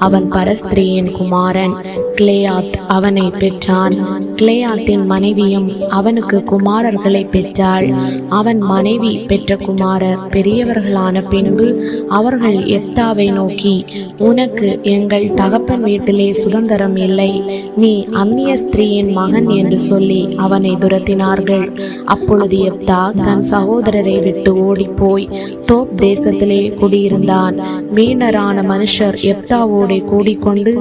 அவன் பரஸ்திரியின் குமாரன். கிளேயாத் அவனை பெற்றான். கிளேயாத்தின் மனைவியும் அவனுக்கு குமாரர்களை பெற்றாள். அவன் மனைவி பெற்ற குமாரர் பெரியவர்களான பின்பு அவர்கள் எப்தாவை நோக்கி உனக்கு எங்கள் தகப்பன் வீட்டிலே சுதந்திரம் இல்லை. நீ அந்நிய ஸ்திரீயின் மகன் என்று சொல்லி அவனை துரத்தினார்கள். அப்பொழுது எப்தா தன் சகோதரரை விட்டு ஓடிப்போய் தோப் தேசத்திலே குடியிருந்தான். மீனரான மனுஷர் எப்தாவோடு கூடிக்கொண்டு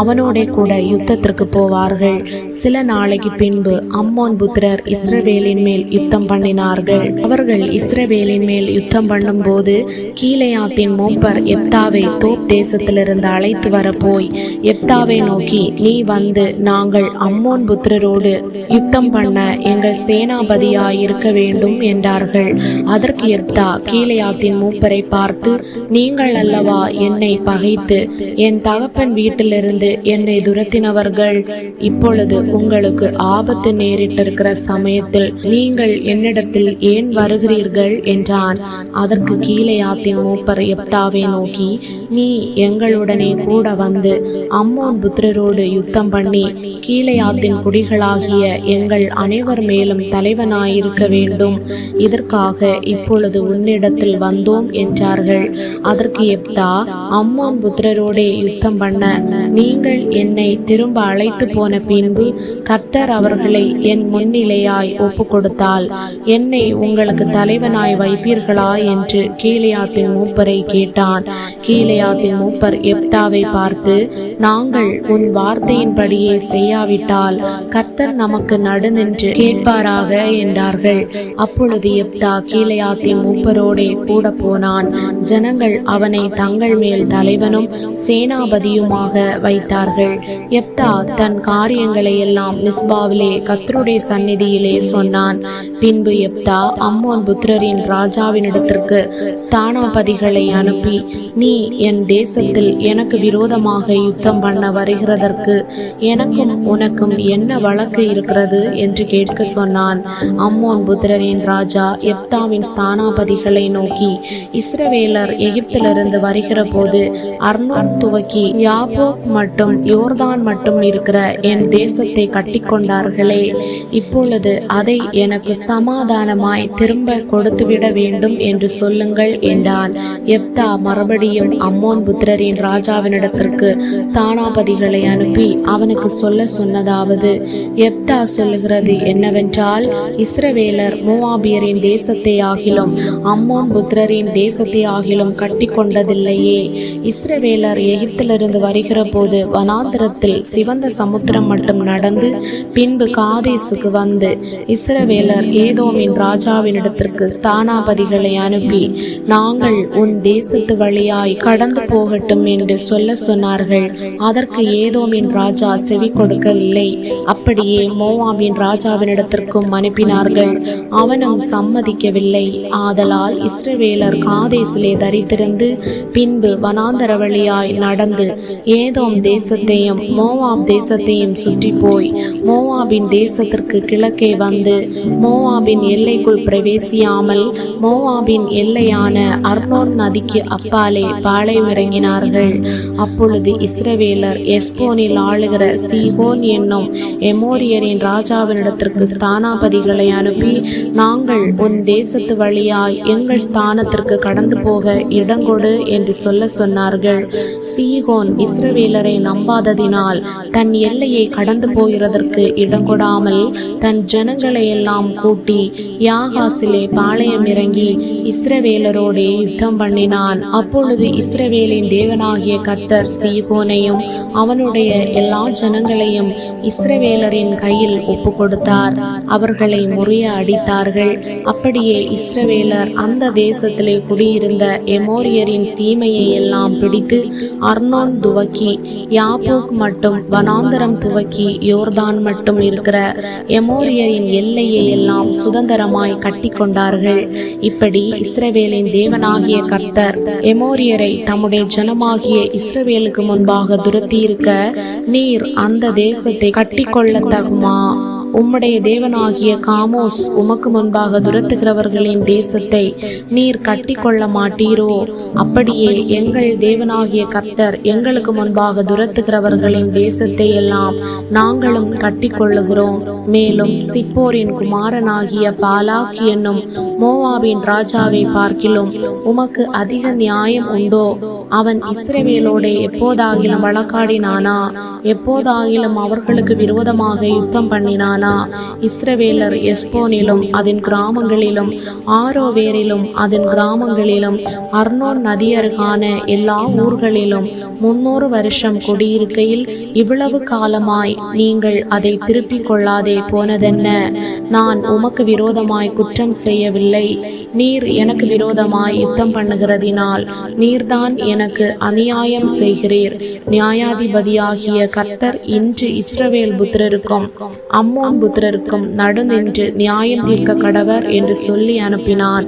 அவனோடே கூட யுத்தத்திற்கு போவார்கள். சில நாளைக்கு பின்பு அம்மோன் புத்திரர் இஸ்ரவேலின் மேல் யுத்தம் பண்ணினார்கள். அவர்கள் இஸ்ரவேலின் மேல் யுத்தம் பண்ணும்போது கீழையாத்தின் மூப்பர் எப்தாவை தோப் தேசத்திலிருந்து அழைத்து வர போய் எப்தாவை நோக்கி நீ வந்து நாங்கள் அம்மோன் புத்திரரோடு யுத்தம் பண்ண எங்கள் சேனாபதியாய் இருக்க வேண்டும் என்றார்கள். அதற்கு எப்தா கீழையாத்தின் மூப்பரை பார்த்து நீங்கள் அல்லவா என்னை பகைத்து என் தகப்பன் வீட்டிலிருந்து என்னை துரத்தினவர்கள். இப்பொழுது உங்களுக்கு ஆபத்து நேரிட்டிருக்கிற சமயத்தில் நீங்கள் என்னிடத்தில் ஏன் வருகிறீர்கள் என்றான். அதற்கு கீலேயாத்தின் மூப்பர் எப்தாவை நோக்கி நீ எங்களுடனே கூட வந்து அம்மோன் புத்திரரோடு யுத்தம் பண்ணி கீழையாத்தின் குடிகளாகிய எங்கள் அனைவர் மேலும் தலைவனாயிருக்க வேண்டும். இதற்காக இப்பொழுது உன்னிடத்தில் வந்தோம் என்றார்கள். அதற்கு எப்தா அம்மோன் புத்திரரோடே யுத்தம் பண்ண. நீங்கள் என்னை திரும்ப அழைத்து போன பின்பு கர்த்தர் அவர்களை என் முன்னிலையாய் ஒப்பு கொடுத்தால் என்னை உங்களுக்கு தலைவனாய் வைப்பீர்களா என்று கீழையாத்தின் மூப்பரை கேட்டான். கீழையாத்தின் மூப்பர் எப்தாவை பார்த்து நாங்கள் உன் வார்த்தையின்படியே செய்யாவிட்டால் கர்த்தர் நமக்கு நடுநின்று கேட்பாராக என்றார்கள். அப்பொழுது எப்தா கீழையாத்தின் மூப்பரோடே கூட போனான். ஜனங்கள் அவனை தங்கள் மேல் தலைவனும் சேனாபதியுமாக வைத்தார்கள். எப்தா தன் காரியங்களை எல்லாம் மிஸ்பாவிலே கத்ருடைய சந்நிதியிலே சொன்னான். பின்பு எப்தா அம்மோன் புத்திரரின் ராஜாவினிடத்திற்கு ஸ்தானாபதிகளை அனுப்பி நீ என் தேசத்தில் எனக்கு விரோதமாக யுத்தம் பண்ண வருகிறதற்கு எனக்கும் உனக்கும் என்ன வழக்கு இருக்கிறது? என்று கேட்க சொன்னான். அம்மோன் புத்திரரின் ராஜா எப்தாவின் ஸ்தானாபதிகளை நோக்கி இஸ்ரவேலர் எகிப்திலிருந்து வருகிற போது அர்னோன் துவக்கி யாபோக் மட்டும் யோர்தான் மட்டும் இருக்கிற என் தேசத்தை கட்டிக்கொண்டார்களே. இப்பொழுது அதை எனக்கு சமாதானமாய் திரும்ப கொடுத்துவிட வேண்டும் என்று சொல்லுங்கள் என்றான். எப்தா மறுபடியும் அம்மோன் புத்திரரின் ராஜாவினிடத்திற்கு ஸ்தானாபதிகளை அனுப்பி அவனுக்கு சொல்ல சொன்னதாவது எப்தா சொல்லுகிறது என்னவென்றால் இஸ்ரவேலர் மூவாபியரின் தேசத்தை ஆகிலும் அம்மோன் புத்திரரின் தேசத்தை ஆகிலும் கட்டி கொண்டதில்லையே இஸ்ரவேலர் எகிப்திலிருந்து வருகிற போது வனாந்திரத்தில் சிவந்த சமுத்திரம் மட்டும் நடந்து பின்பு காதேசுக்கு வந்து இஸ்ரவேலர் ஏதோமின் ராஜாவினிடத்திற்கு ஸ்தானாபதிகளை அனுப்பி நாங்கள் உன் தேசத்து வழியாய் கடந்து போகட்டும் என்று சொல்ல சொன்னார்கள். அதற்கு ஏதோமின் ராஜா செவி கொடுக்கவில்லை. அப்படியே மோவாமின் ராஜாவினிடத்திற்கும் அனுப்பினார்கள். அவனும் சம்மதிக்கவில்லை. ஆதலால் இஸ்ரவேலர் காதேசிலே தரித்திருந்து பின்பு வனாந்தர வழியாய் நட நடந்து ஏதோம் தேசத்தையும் மோவாப் தேசத்தையும் சுற்றி போய் மோவாபின் தேசத்திற்கு கிழக்கே வந்து மோவாபின் எல்லைக்குள் பிரவேசியாமல் மோவாபின் எல்லையான அர்னோன் நதிக்கு அப்பாலே பாளையம் இறங்கினார்கள் அப்பொழுது இஸ்ரவேலர் எஸ்போனில் ஆளுகிற சீபோன் என்னும் எமோரியரின் ராஜாவினிடத்திற்கு ஸ்தானாபதிகளை அனுப்பி நாங்கள் உன் தேசத்து வழியாய் எங்கள் ஸ்தானத்திற்கு கடந்து போக இடங்கொடு என்று சொல்ல சொன்னார்கள். சீகோன் இஸ்ரவேலரை நம்பாததினால் தன் எல்லையை கடந்து போகிறதற்கு இடங்கொடாமல் தன் ஜனங்களை எல்லாம் கூட்டி யாகாசிலே பாளையம் இறங்கி இஸ்ரவேலரோடே யுத்தம் பண்ணினான். அப்பொழுது இஸ்ரவேலின் தேவனாகிய கத்தர் சீகோனையும் அவனுடைய எல்லா ஜனங்களையும் இஸ்ரவேலரின் கையில் ஒப்பு கொடுத்தார் அவர்களை முறிய அடித்தார்கள். அப்படியே இஸ்ரவேலர் அந்த தேசத்திலே குடியிருந்த எமோரியரின் சீமையை எல்லாம் பிடித்து அர்னோன் துவக்கி யாபோக் மட்டும் வனாந்தரம் துவக்கி யோர்தான் மட்டும் இருக்கிற எமோரியரின் எல்லையை எல்லாம் சுதந்திரமாய் கட்டி கொண்டார்கள். இப்படி இஸ்ரவேலின் தேவனாகிய கர்த்தர் எமோரியரை தம்முடைய ஜனமாகிய இஸ்ரவேலுக்கு முன்பாக துரத்தியிருக்க நீர் அந்த தேசத்தை கட்டிக்கொள்ளத்தகுமா உம்முடைய தேவனாகிய காமோஸ் உமக்கு முன்பாக துரத்துகிறவர்களின் தேசத்தை நீர் கட்டிக்கொள்ள மாட்டீரோ? அப்படியே எங்கள் தேவனாகிய கர்த்தர் எங்களுக்கு முன்பாக துரத்துகிறவர்களின் தேசத்தை எல்லாம் நாங்களும் கட்டிக்கொள்ளுகிறோம். மேலும் சிப்போரின் குமாரனாகிய பாலாக் என்னும் மோவாவின் ராஜாவை பார்க்கிலும் உமக்கு அதிக நியாயம் உண்டோ? அவன் இஸ்ரவேலோடே எப்போதாகிலும் வழக்காடினானா? எப்போதாகிலும் அவர்களுக்கு விரோதமாக யுத்தம் பண்ணினான் இஸ்ரவேலர் எஸ்போனிலும் அதன் கிராமங்களிலும் ஆரோவேரிலும் அதன் கிராமங்களிலும் அர்னோன் நதியருகான எல்லா ஊர்களிலும் முன்னூறு வருஷம் குடியிருக்கையில் இவ்வளவு காலமாய் நீங்கள் அதை திருப்பிக் கொள்ளாதே போனதென்ன? நான் உமக்கு விரோதமாய் குற்றம் செய்யவில்லை. நீர் எனக்கு விரோதமாய் யுத்தம் பண்ணுகிறதினால் நீர்தான் எனக்கு அநியாயம் செய்கிறீர். நியாயாதிபதியாகிய கர்த்தர் இன்று இஸ்ரவேல் புத்திரருக்கும் அம்மோ அம்மோன் புத்திரருக்கும் நடுநின்று நியாயம் தீர்க்க கடவர் என்று சொல்லி அனுப்பினான்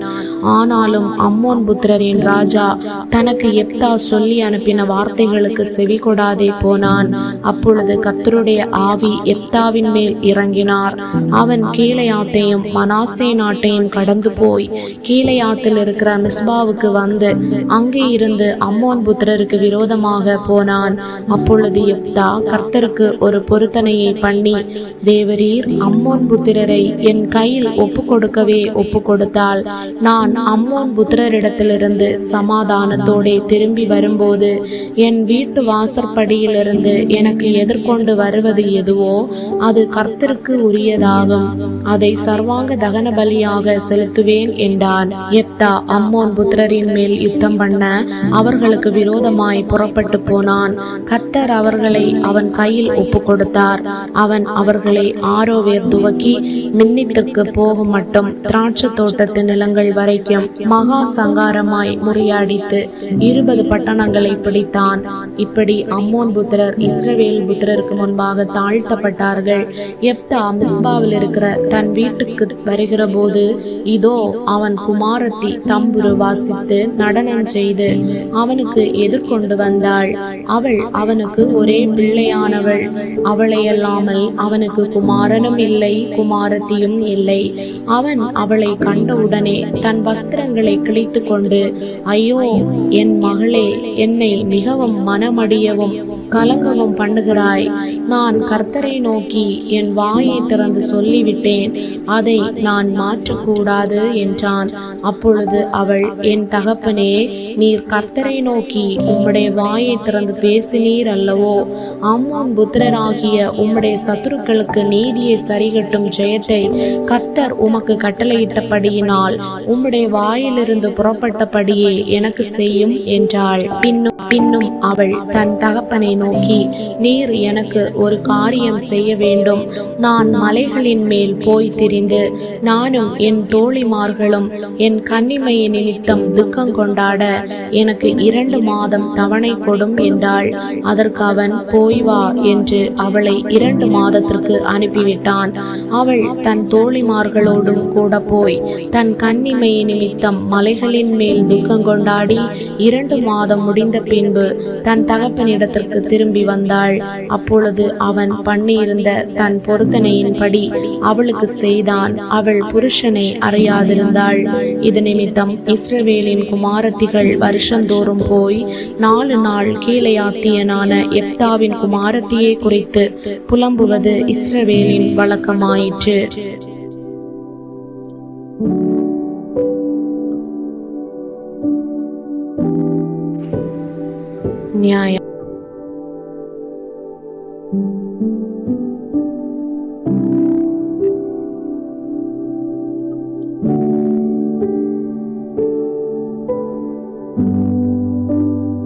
ஆனாலும் அம்மோன் புத்திரரின் ராஜா தனக்கு எப்தா சொல்லி அனுப்பின வார்த்தைகளுக்கு செவி கொடாதே போனான். அப்பொழுது கத்தருடைய ஆவி எப்தாவின் மேல் இறங்கினார். அவன் கீழையாத்தையும் மனாசே நாட்டையும் கடந்து போய் கீழையாத்தில் இருக்கிற மிஸ்பாவுக்கு வந்து அங்கே இருந்து அம்மோன் புத்திரருக்கு விரோதமாக போனான். அப்பொழுது எப்தா கர்த்தருக்கு ஒரு பொருத்தனையை பண்ணி நீர் அம்மோன் புத்திரரை என் கையில் ஒப்பு கொடுக்கவே ஒப்பு கொடுத்தால் நான் அம்மோன் புத்திரரிடத்திலிருந்து சமாதானத்தோடே திரும்பி வரும்போது என் வீட்டு வாசற்படியிலிருந்து எனக்கு எதிர்கொண்டு வருவது எதுவோ அது கர்த்தருக்கு உரியதாகும். அதை சர்வாங்க தகன பலியாக செலுத்துவேன் என்றான். எப்தா அம்மோன் புத்திரரின் மேல் யுத்தம் பண்ண அவர்களுக்கு விரோதமாய் புறப்பட்டு போனான். கர்த்தர் அவர்களை அவன் கையில் ஒப்பு கொடுத்தார் அவன் அவர்களை ஆ ஆரோவேர் துவக்கி மின்னித்திற்கு போகும் மட்டும் திராட்சை தோட்டத்து நிலங்கள் வரைக்கும் மகா சங்காரமாய் முறியடித்து இருபது பட்டணங்களை பிடித்தான். இப்படி அம்மோன் புத்திரர் இஸ்ரவேல் புத்திரருக்கு முன்பாக தாழ்த்தப்பட்டார்கள். எப்தா மிஸ்பாவில் இருக்கிற தன் வீட்டுக்கு வருகிற போது இதோ அவன் குமாரத்தி தம்புரு வாசித்து நடனம் செய்து அவனுக்கு எதிர்கொண்டு வந்தாள். அவள் அவனுக்கு ஒரே பிள்ளையானவள். அவளையல்லாமல் அவனுக்கு குமாரனும் இல்லை குமாரத்தியும் இல்லை. அவன் அவளை கண்டவுடனே தன் வஸ்திரங்களை கிழித்து கொண்டு ஐயோ என் மகளே என்னை மிகவும் மனமடியவும் கலங்கவும் பண்ணுகிறாய். நான் கர்த்தரை நோக்கி என் வாயை திறந்து சொல்லிவிட்டேன். அதை நான் மாற்றக்கூடாது என்றான். அப்பொழுது அவள் என் தகப்பனே நீர் கர்த்தரை நோக்கி உம்முடைய வாயை திறந்து பேசினீர் அல்லவோ? அம்மோன் புத்திரராகிய உம்முடைய சத்துருக்களுக்கு நீதியை சரிகட்டும் ஜெயத்தை கர்த்தர் உமக்கு கட்டளையிட்டபடியினால் உம்முடைய வாயிலிருந்து புறப்பட்டபடியே எனக்கு செய்யும் என்றாள். பின்னும் பின்னும் அவள் தன் தகப்பனை நோக்கி நீர் எனக்கு ஒரு காரியம் செய்ய வேண்டும். நான் மலைகளின் மேல் போய் திரிந்து நானும் என் தோழிமார்களும் என் கன்னிமையை நிமித்தம் துக்கம் கொண்டாட எனக்கு இரண்டு மாதம் தவணை கொடும் என்றாள். அதற்கு அவன் போய் வா என்று அவளை இரண்டு மாதத்திற்கு போய்விட்டான் அவள் தன் தோழிமார்களோடும் கூட போய் தன் கண்ணிமை நிமித்தம் மலைகளின் மேல் துக்கம் கொண்டாடி இரண்டு மாதம் முடிந்த பின்பு தன் தகப்பனிடத்திற்கு திரும்பி வந்தாள். அப்பொழுது அவன் பண்ணியிருந்த தன் பொருத்தனையின்படி அவளுக்கு செய்தான். அவள் புருஷனை அறியாதிருந்தாள். இது நிமித்தம் இஸ்ரவேலின் குமாரத்திகள் வருஷந்தோறும் போய் நாலு நாள் கீழையாத்தியனான எப்தாவின் குமாரத்தியை குறித்து புலம்புவது இஸ்ரவேலின் வழக்கமாயிற்று. நியாயம்.